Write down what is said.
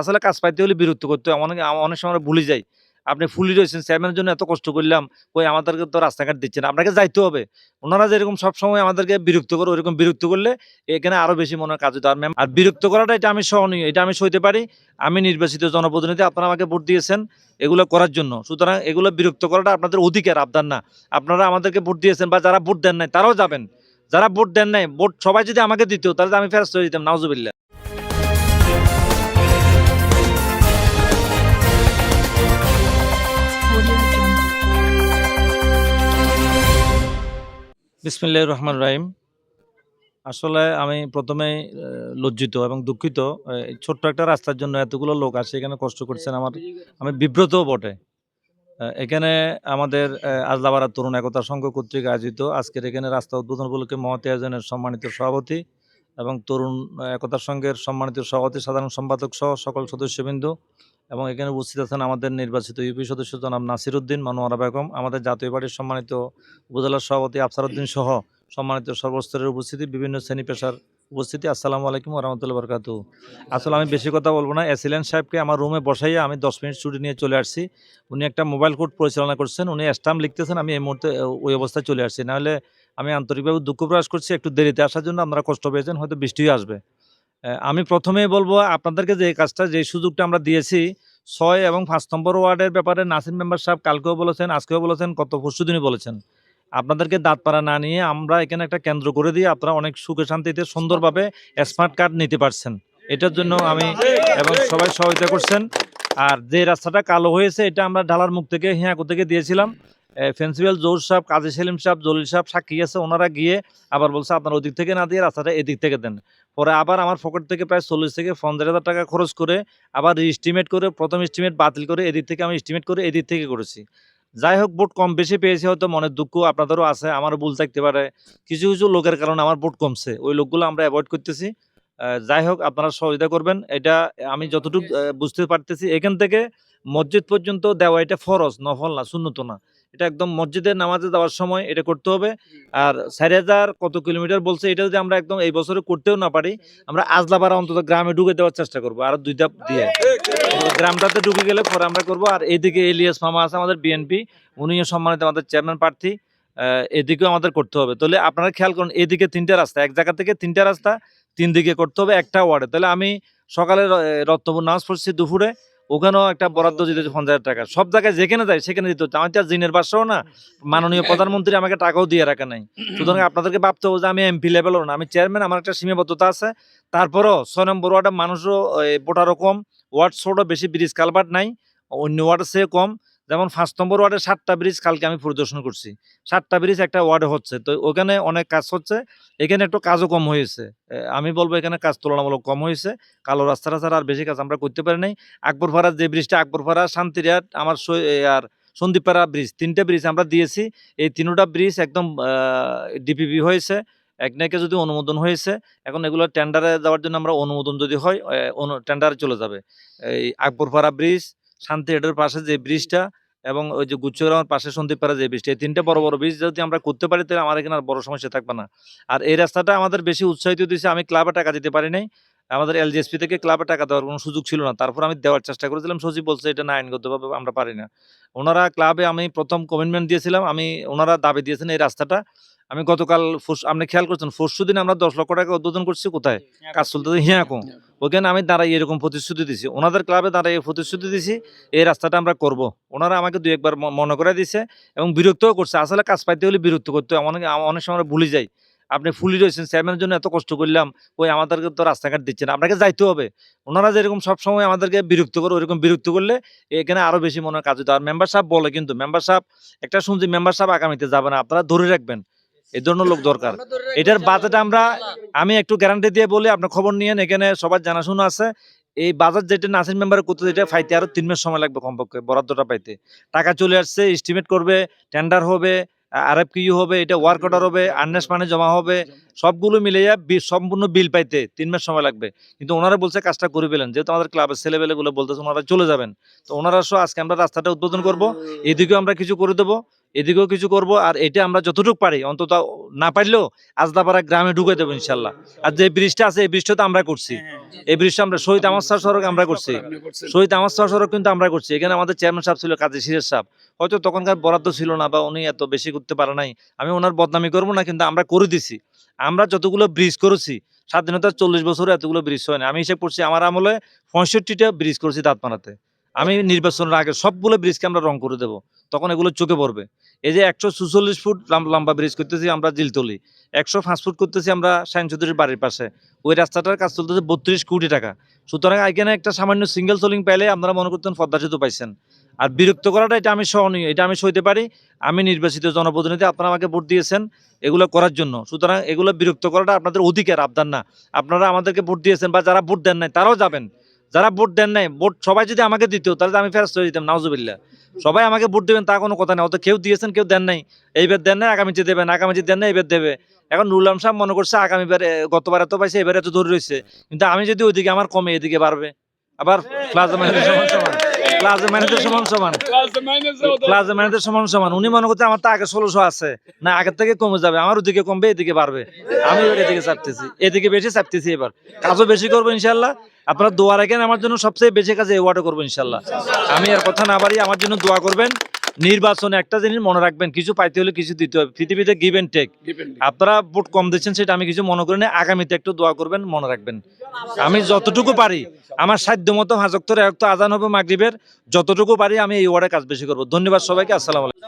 আসলে কাজ পাইতে হলে বিরক্ত করতে হয়। অনেক অনেক সময় ভুলে যাই। আপনি ফুলি রয়েছেন চেয়ারম্যানের জন্য এত কষ্ট করলাম, কই আমাদেরকে তো রাস্তাঘাট দিচ্ছেন আপনাকে যাইতে হবে। ওনারা যেরকম সবসময় আমাদেরকে বিরক্ত করে, ওরকম বিরক্ত করলে এখানে আরও বেশি মনে কাজ হতো আর ম্যাম আর বিরক্ত করাটা এটা আমি সহনীয়, এটা আমি সইতে পারি। আমি নির্বাচিত জনপ্রতিনিধি, আপনারা আমাকে ভোট দিয়েছেন এগুলো করার জন্য। সুতরাং এগুলো বিরক্ত করাটা আপনাদের অধিকার, আবদার না। আপনারা আমাদেরকে ভোট দিয়েছেন বা যারা ভোট দেন নাই, তারাও যাবেন। যারা ভোট দেন নাই, ভোট সবাই যদি আমাকে দিত, তাহলে আমি ফেরত হয়ে দিতাম নাউজুবিল্লাহ। বিসমিল্লাহ রহমান রাহিম। আসলে আমি প্রথমেই আহ, লজ্জিত এবং দুঃখিত ছোট্ট একটা রাস্তার জন্য এতগুলো লোক আসে এখানে কষ্ট করছেন। আমার আমি বিব্রতও বটে। এখানে আমাদের আজলাবাড়া তরুণ একতা সংঘ কর্তৃক আয়োজিত আজকের এখানে রাস্তা উদ্বোধন উপলক্ষে মহতি আয়োজনের সম্মানিত সভাপতি এবং তরুণ একতা সংঘের সম্মানিত সভাপতি সাধারণ সম্পাদক সহ সকল সদস্যবৃন্দ। এবং এখানে উপস্থিত আছেন আমাদের নির্বাচিত ইউপি সদস্য জনাব নাসির উদ্দিন মনোয়ারা বেগম, আমাদের জাতীয় পার্টির সম্মানিত উপজেলা সভাপতি আফসার উদ্দিন সহ সম্মানিত সর্বস্তরের উপস্থিতি, বিভিন্ন শ্রেণি পেশার উপস্থিতি। আসসালামু আলাইকুম রহমতুল্লাহ বরকাত আসলে আমি বেশি কথা বলব না। এসিলেন সাহেবকে আমার রুমে বসাইয়া আমি দশ মিনিট ছুটি নিয়ে চলে আসছি। উনি একটা মোবাইল কোর্ট পরিচালনা করছেন, উনি স্টাম্প লিখতেছেন, আমি এই মুহূর্তে ওই অবস্থায় চলে আসছি। নাহলে আমি আন্তরিকভাবে দুঃখ প্রকাশ করছি, একটু দেরিতে আসার জন্য আপনারা কষ্ট পেয়েছেন, হয়তো বৃষ্টিও আসবে। আমি প্রথমেই বলব আপনাদেরকে যে কাজটা, যে সুযোগটা আমরা দিয়েছি, ছয় এবং পাঁচ নম্বর ওয়ার্ডের ব্যাপারে নাসির মেম্বার সাহেব কালকেও বলেছেন, আজকেও বলেছেন কত পরশু দিনই বলেছেন। আপনাদেরকে দাঁতপাড়া না নিয়ে আমরা এখানে একটা কেন্দ্র করে দিয়ে আপনারা অনেক সুখে শান্তিতে সুন্দরভাবে স্মার্ট কার্ড নিতে পারছেন। এটার জন্য আমি এবং সবাই সহায়তা করছেন। আর যে রাস্তাটা কালো হয়েছে, এটা আমরা ঢালার মুখ থেকে, হিয়াকো থেকে দিয়েছিলাম। ফেন্সিবাল, জোর সাহেব কাজী সেলিম সাহেব জলিল সাহেব সাক্ষী আছে, ওনারা গিয়ে আবার বলছে, আপনার ওদিক থেকে না দিয়ে রাস্তাটা এদিক থেকে দেন। পরে আবার আমার পকেট থেকে প্রায় চল্লিশ থেকে পঞ্চাশ হাজার টাকা খরচ করে আবার এস্টিমেট করে, প্রথম এস্টিমেট বাতিল করে, এদিক থেকে আমি এস্টিমেট করে, এদিক থেকে করেছি। যাই হোক, ভোট কম বেশি পেয়েছি, হয়তো মনের দুঃখ আপনাদেরও আছে, আমারও ভুল থাকতে পারে। কিছু কিছু লোকের কারণে আমার ভোট কমছে, ওই লোকগুলো আমরা অ্যাভয়েড করতেছি। যাই হোক, আপনারা সহযোগিতা করবেন, এটা আমি যতটুকু বুঝতে পারতেছি, এখান থেকে মসজিদ পর্যন্ত দেওয়া এটা ফরজ, নফল না শূন্যত না। এটা একদম মসজিদের নামাজে দেওয়ার সময় এটা করতে হবে। আর চারি হাজার কত কিলোমিটার বলছে এটা যদি আমরা একদম এই বছরে করতেও না পারি আমরা আজলাপাড়া অন্তত গ্রামে ঢুকে দেওয়ার চেষ্টা করব। আর দুই ধাপ দিয়ে। গ্রামটাতে ঢুকে গেলে পরে আমরা করব। আর এদিকে এলিয়াস মামা আছে আমাদের বিএনপি উনিও সম্মানিত আমাদের চেয়ারম্যান প্রার্থী। এদিকেও আমাদের করতে হবে। তাহলে আপনারা খেয়াল করুন এদিকে তিনটা রাস্তা এক জায়গা থেকে তিনটা রাস্তা তিন দিকে করতে হবে একটা ওয়ার্ডে। তাহলে আমি সকালে রত্নপুর নামাজ পড়ছি দুপুরে। ওখানেও একটা বরাদ্দ দিতে হচ্ছে পঞ্চাশ টাকা। সব জায়গায় যেখানে যায় সেখানে দিতে হচ্ছে। আমার তো আর জিনের বাসাও না। মাননীয় প্রধানমন্ত্রী আমাকে টাকাও দিয়ে রাখা নাই। সুতরাং আপনাদেরকে ভাবতে হবে যে আমি এমপি লেভেলও না। আমি চেয়ারম্যান আমার একটা সীমাবদ্ধতা আছে। তারপরও ছয় নম্বর ওয়ার্ডের মানুষও ভোটারও কম। ওয়ার্ড ছোটো বেশি ব্রিজ কালভার্ট নাই। অন্য ওয়ার্ডের চেয়ে কম। যেমন পাঁচ নম্বর ওয়ার্ডে সাতটা ব্রিজ কালকে আমি পরিদর্শন করছি। সাতটা ব্রিজ একটা ওয়ার্ডে হচ্ছে, তো ওখানে অনেক কাজ হচ্ছে, এখানে একটু কাজও কম হয়েছে। আমি বলব এখানে কাজ তুলনামূলক কম হয়েছে, কালো রাস্তাটা ছাড়া আর বেশি কাজ আমরা করতে পারি নাই। আকবরপাড়া যে ব্রিজটা আকবরপাড়া শান্তিরিয়াট আমার আর সন্দীপপাড়া ব্রিজ তিনটে ব্রিজ আমরা দিয়েছি, এই তিনটা ব্রিজ একদম ডিপিপি হয়েছে একনাকে যদি অনুমোদন হয়েছে, এখন এগুলো টেন্ডারে যাওয়ার জন্য আমরা অনুমোদন যদি হয় টেন্ডারে চলে যাবে। এই আকবরপাড়া ব্রিজ শান্তি শান্তিহাটের পাশে যে ব্রিজটা এবং ওই যে গুচ্ছগ্রামের পাশে সন্দীপ পাড়া যে ব্রিজটা এই তিনটে বড় বড় ব্রিজ যদি আমরা করতে পারি তাহলে আমার এখানে আর বড় সমস্যা থাকবে না। আর এই রাস্তাটা আমাদের বেশি উৎসাহিত দিয়েছে আমি ক্লাবে টাকা দিতে পারি নাই। আমাদের এলজিএসপি থেকে ক্লাবে টাকা দেওয়ার কোনো সুযোগ ছিল না। তারপর আমি দেওয়ার চেষ্টা করেছিলাম সচিব বলছে এটা না, আইনগতভাবে আমরা পারি না। ওনারা ক্লাবে আমি প্রথম কমিটমেন্ট দিয়েছিলাম, আমি, ওনারা দাবি দিয়েছেন এই রাস্তাটা আমি গতকাল আপনি খেয়াল করছেন পরশু দিন আমরা দশ লক্ষ টাকা উদ্বোধন করছি কোথায়? কাজ চলতে হিয়াকো। ওখানে আমি দাঁড়াই এরকম প্রতিশ্রুতি দিছি। ওনাদের ক্লাবে দাঁড়াই এই প্রতিশ্রুতি দিছি এই রাস্তাটা আমরা করব। ওনারা আমাকে দু একবার মনে করে দিছে এবং বিরক্তও করছে। আসলে কাজ পাইতে হলে বিরক্ত করতে হয়। অনেক অনেক সময় আমরা ভুলে যাই। আপনি ফুলি রয়েছেন চেয়ারম্যানের জন্য এত কষ্ট করলাম ওই আমাদেরকে তো রাস্তাঘাট দিচ্ছেন আপনাকে যাইতে হবে। ওনারা যেরকম সবসময় আমাদেরকে বিরক্ত করে ওইরকম বিরক্ত করলে এখানে আরও বেশি মনে হয় কাজ হতো আর মেম্বার সাহেব বলে কিন্তু মেম্বার সাহেব একটা শুনছি মেম্বার সাহেব আগামীতে যাবে না। আপনারা ধরে রাখবেন। এই ধরনের লোক দরকার। এটার বাজেট আমরা আমি একটু গ্যারান্টি দিয়ে বলি আপনার খবর নিয়েন এখানে সবার জানাশোনা আছে। এই বাজার যেটা নাসির মেম্বার করতে যেটা পাইতে আরও তিন মাস সময় লাগবে কমপক্ষে বরাদ্দটা পাইতে। টাকা চলে আসছে এস্টিমেট করবে টেন্ডার হবে আর এফ কিউ হবে এটা ওয়ার্ক অর্ডার হবে আর্নেস মানে জমা হবে সবগুলো মিলিয়ে বি- সম্পূর্ণ বিল পাইতে তিন মাস সময় লাগবে। কিন্তু ওনারা বলছে কাজটা করে ফেলেন। যেহেতু আমাদের ক্লাবের ছেলেবেলেগুলো বলতেছে ওনারা চলে যাবেন। তো ওনারা সহ আজকে আমরা রাস্তাটা উদ্বোধন করব এদিকেও আমরা কিছু করে দেবো। এদিকেও কিছু করব আর এটা আমরা যতটুকু পারি অন্তত না পারলেও আজদাপাড়া গ্রামে ঢুকে দেবো ইনশাল্লাহ। আর যে ব্রিজটা আছে এই ব্রিজটা তো আমরা করছি। এই ব্রিজটা আমরা শহীদ আমার সড়ক আমরা করছি। শহীদ আমার সড়ক কিন্তু আমরা করছি। এখানে আমাদের চেয়ারম্যান সাহেব ছিল কাজী সিরেজ সাহেব। হয়তো তখনকার বরাদ্দ ছিল না বা উনি এত বেশি করতে পারে নাই। আমি ওনার বদনামি করব না কিন্তু আমরা করে দিছি। আমরা যতগুলো ব্রিজ করেছি স্বাধীনতার চল্লিশ বছরে এতগুলো ব্রিজ হয় না আমি হিসেব করছি আমার আমলে পঁয়ষট্টিটা ব্রিজ করেছি দাঁতমারাতে আমি নির্বাচনের আগে সবগুলো ব্রিজকে আমরা রং করে দেবো। তখন এগুলো চোখে পড়বে। এই যে একশো চুচল্লিশ ফুট লম্বা ব্রিজ করতেছি আমরা জিলতলি। একশো পাঁচ ফুট করতেছি আমরা সাইন চৌধুরীর বাড়ির পাশে। ওই রাস্তাটার কাজ চলতেছে বত্রিশ কোটি টাকা। সুতরাং এখানে একটা সামান্য সিঙ্গেল সোলিং পাইলে আপনারা মনে করতেন পদ্মা সেতু পাইছেন। আর বিরক্ত করাটা এটা আমি সহনীয়, এটা আমি সইতে পারি। আমি নির্বাচিত জনপ্রতিনিধি, আপনারা আমাকে ভোট দিয়েছেন এগুলো করার জন্য। সুতরাং এগুলো বিরক্ত করাটা আপনাদের অধিকার, আবদার না। আপনারা আমাদেরকে ভোট দিয়েছেন বা যারা ভোট দেন নাই, তারাও যাবেন। যারা ভোট দেন নাই ভোট সবাই যদি আমাকে দিত তাহলে আমি ফেরত হয়ে দিতাম নাউজুবিল্লা সবাই আমাকে ভোট দেবেন তা কোনো কথা নেই। অত কেউ দিয়েছেন কেউ দেন নাই। এইবার দেন নাই আগামী আগামীতে দেবেন আগামীতে দেন নাই এবার দেবে। এখন নুরুলাম সাহেব মনে করছে আগামীবার গতবার এত পাইছে এবার এত ধরে রয়েছে। কিন্তু আমি যদি ওইদিকে আমার কমে এদিকে বাড়বে। আবার প্লাজমা সমান সমান। প্লাজা ম্যানেজার সমান সমান। প্লাজা ম্যানেজার সমান সমান। উনি মনে করতে আমার তো আগে ষোলোশো আছে। না আগের থেকে কমে যাবে। আমার ওদিকে কমবে এদিকে বাড়বে। আমি এদিকে চাপতেছি। এদিকে বেশি চাপতেছি এবার। কাজও বেশি করব ইনশাল্লাহ। আপনারা দোয়া রাখেন আমার জন্য সবচেয়ে বেশি কাজে এওয়ার্ডও ওয়ার্ডে করব ইনশাল্লাহ। আমি আর কথা না বাড়ি আমার জন্য দোয়া করবেন। নির্বাচনে একটা জিনিস মনে রাখবেন কিছু পাইতে হলে কিছু দিতে হবে। পৃথিবীতে গিভ এন্ড টেক আপনারা ভোট কম দিচ্ছেন সেটা আমি কিছু মনে করি না। আগামীতে একটু দোয়া করবেন মনে রাখবেন। আমি যতটুকু পারি আমার সাধ্য মতো হাজক্তর একটু আজান হবে মাগরিবের যতটুকু পারি আমি এই ওয়ার্ডে কাজ বেশি করব। ধন্যবাদ সবাইকে আসসালাম আলাইকুম।